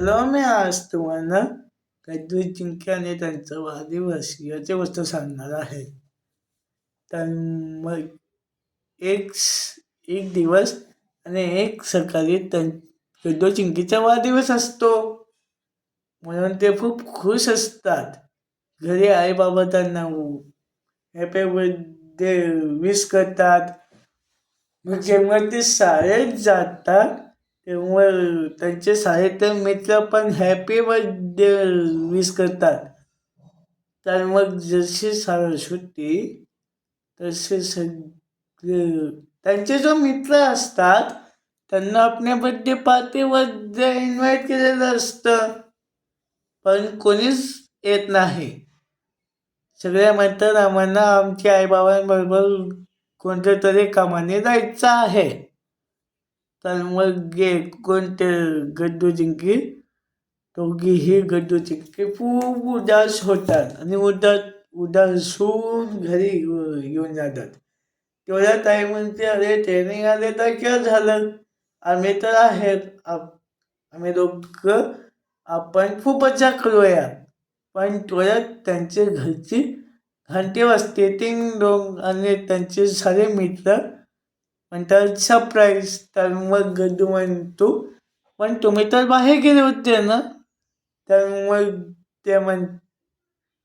Hello मी आज तुम्हाला गद्दू चिंके आणि त्यांचा वाढदिवस. याची वस्तू सांगणार आहे. तर मग एक एक दिवस आणि एक सकाळी त्यां चिंकीचा वाढदिवस असतो. म्हणून ते खूप खुश असतात. घरी आई बाबा त्यांना हॅपी बर्थडे विश करतात. मग जेव्हा ते शाळेत जातात तेव्हा त्यांचे साहित्य मित्र पण हॅपी बर्थडे विश करतात. तर मग जशी सरस्वती तसे सगळे त्यांचे जो मित्र असतात त्यांना आपल्या बड्डे पार्टीमध्ये इन्व्हाइट केलेलं असतं. पण कोणीच येत नाही. सगळ्या म्हणतात आम्हाला आमच्या आईबाबांबरोबर कोणत्या तरी कामाने जायचं आहे. तर मग गे कोणते गड्डू जिंकी दोघीही गड्डू जिंकी खूप उदास होतात आणि उदास उदासून घरी येऊन जातात. तेवढ्या ताई म्हणते अरे ट्रेनिंग आले तर काय झालं? आम्ही तर आहेत. आप- आम्ही दोघं आपण खूप मजा करूया पण तेवढ्यात त्यांचे घरची घंटी वाजते. तीन दोन आणि त्यांचे सारे मित्र म्हणतात सरप्राईज तर मग गड्डू म्हणतो पण तुम्ही तर बाहेर गेले होते ना तर मग ते म्हण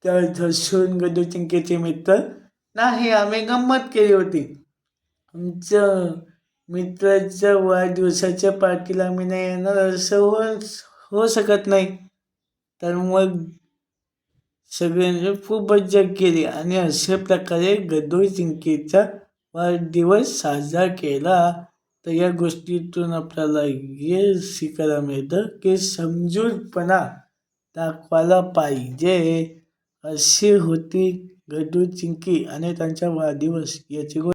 तर धसून गड्डू चिंकेचे मित्र नाही आम्ही गंमत केली होती. आमचं मित्राच्या वाढदिवसाच्या पार्टीला आम्ही नाही येणार असं हो होऊ शकत नाही. तर मग सगळ्यांनी खूप मज्जा केली आणि अशा प्रकारे गदोई चिंकेचा वाढदिवस साजरा केला तर या गोष्टीतून आपल्याला हे शिकायला मिळतं की समजूतपणा दाखवायला पाहिजे. अशी होती गडू चिंकी आणि त्यांचा वाढदिवस. याची गो